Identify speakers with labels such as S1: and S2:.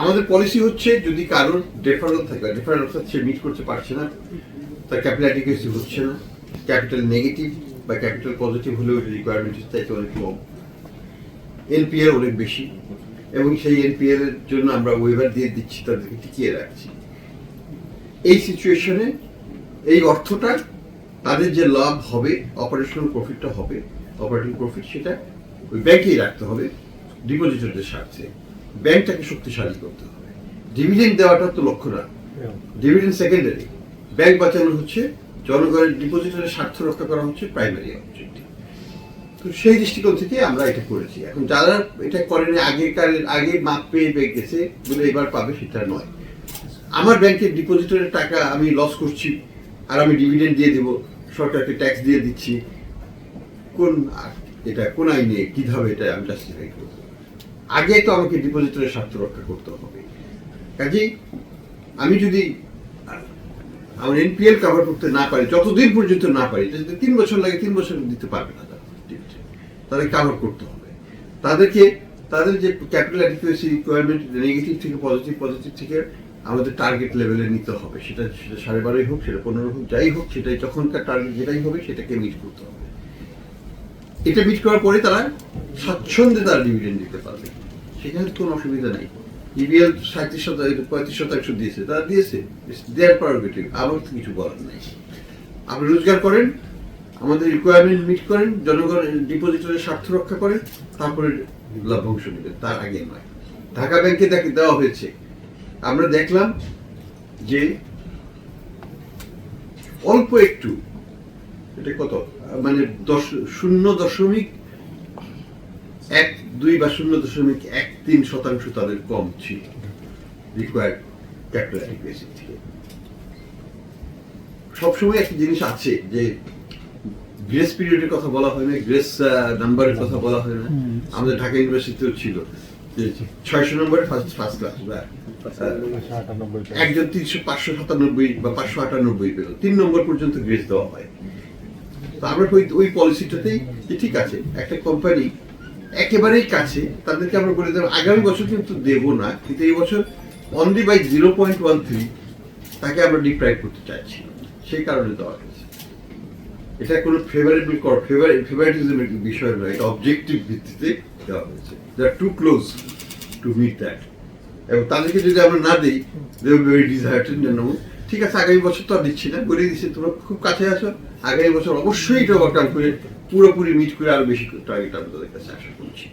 S1: আমাদের পলিসি হচ্ছে যদি কারোর ডেফারেল থাকে ডেফারেল অর্থাৎ সে মিট করতে পারছে না, তার ক্যাপিটাল অ্যাডিকুয়েসি হচ্ছে না ক্যাপিটাল নেগেটিভ বা ক্যাপিটাল পজিটিভ হলেও রিকোয়ারমেন্ট চাইতে অনেক কম। এনপিএল অনেক বেশি, এবং সেই এনপিএল এর জন্য আমরা ওয়েভার দিয়ে দিচ্ছি, তাদেরকে টিকিয়ে রাখছি। এই সিচুয়েশনে এই অর্থটা তাদের যে লাভ হবে অপারেশনাল প্রফিটটা হবে অপারেটিং প্রফিট সেটা ওই ব্যাংকেই রাখতে হবে ডিপোজিটরদের স্বার্থে। ব্যাংকটাকে শক্তিশালী করতে হবে। ডিভিডেন্ড দেওয়াটা তো লক্ষ্য না। ডিভিডেন্ড সেকেন্ডারি ব্যাংক বাঁচানো হচ্ছে জনগণের ডিপোজিটরের স্বার্থ রক্ষা করা হচ্ছে প্রাইমারি অবজেক্টিভ তো সেই দৃষ্টিকোণ থেকে আমরা এটা করেছি। এখন যারা এটা করেনি আগেকার আগে মাপ পেয়ে পেয়ে গেছে বলে এবার পাবে সেটা নয়। আমার ব্যাংকের ডিপোজিটরের টাকা আমি লস করছি আর আমি ডিভিডেন্ড দিয়ে দেবো সরকারকে ট্যাক্স দিয়ে দিচ্ছি। কোন এটা কোন আইনে কীভাবে এটা আমি জাস্টিফাই করব? আগে তো আমাকে ডিপোজিটরের স্বার্থ রক্ষা করতে হবে। কাজেই আমি যদি আমার এনপিএল কভার করতে না পারি, যতদিন পর্যন্ত না পারি যদি তিন বছর লাগে, তিন বছর দিতে পারবে না তাদের কভার করতে হবে। তাদেরকে, তাদের যে ক্যাপিটাল অ্যাডিকুয়েসি রিকোয়ারমেন্ট নেগেটিভ থেকে পজিটিভ পজিটিভ থেকে আমাদের টার্গেট লেভেলে নিতে হবে। সেটা সেটা সাড়ে বারোই হোক, সেটা পনেরো হোক, যাই হোক, সেটাই যখনকার টার্গেট যেটাই হবে, সেটাকে মিট করতে হবে। এটা মিট করার পরে তারা স্বাচ্ছন্দ্যে তারা ডিভিডেন্ড দিতে পারবে। সেখানে কোনো অসুবিধা নেই। ইবিএল সাঁত্রিশ শতাংশ পঁয়ত্রিশ শতাংশ দিয়েছে, তারা দিয়েছে। দেয়ার পারোগেটিভ আমার তো কিছু বলার নেই। আপনি রোজগার করেন, আমাদের রিকোয়ারমেন্ট মিট করেন জনগণের ডিপোজিটরের স্বার্থ রক্ষা করেন, তারপরে লভ্যাংশ নেবেন, তার আগে নয়। ঢাকা ব্যাংকে তাকে দেওয়া হয়েছে। আমরা দেখলাম যে অল্প একটু, এটা কত? মানে দশ, শূন্য দশমিক এক দুই বা শূন্য দশমিক এক তিন শতাংশ তাদের কম ছিল। রিকোয়ার্ড ক্যাপিটাল অ্যাডিকুয়েসি থেকে সবসময় একটা জিনিস আছে যে গ্রেস পিরিয়ডের কথা বলা হয় না গ্রেস নাম্বারের কথা বলা হয় না। আমাদের ঢাকা ইউনিভার্সিটিতেও ছিল ছয়শো নম্বরে ফার্স্ট ফার্স্ট ক্লাস একজন তিনশো পাঁচশো সাতানব্বই বা পাঁচশো আটানব্বই পেল। তিন নম্বর পর্যন্ত গ্রেস দেওয়া হয়। তো আমরা ওই ওই পলিসিটাতেই ঠিক আছে একটা কোম্পানি একেবারেই কাছে, তাদেরকে আমরা বলে দেবো, আগামী বছর কিন্তু দেবো না, কিন্তু এই বছর only by zero point one three তাকে আমরা ডিপ্রাইভ করতে চাইছি। সেই কারণে দেওয়া হয়েছে। এটা কোনো ফেভারেবল কর ফেভারিটিজমের বিষয় নয়, এটা অবজেক্টিভ ভিত্তিতে দেওয়া হয়েছে। They are too close to meet that এবং তাদেরকে যদি আমরা না দিই দে ভেরি ডিজায়ার্টেড জন্য ঠিক আছে, আগামী বছর তো আর দিচ্ছি না বলে দিচ্ছি, তোমরা খুব কাছে আছো। আগামী বছর অবশ্যই এটা ওভারকাম করে পুরোপুরি মিট করে আরও বেশি টার্গেট আমি তাদের কাছে আশা করছি।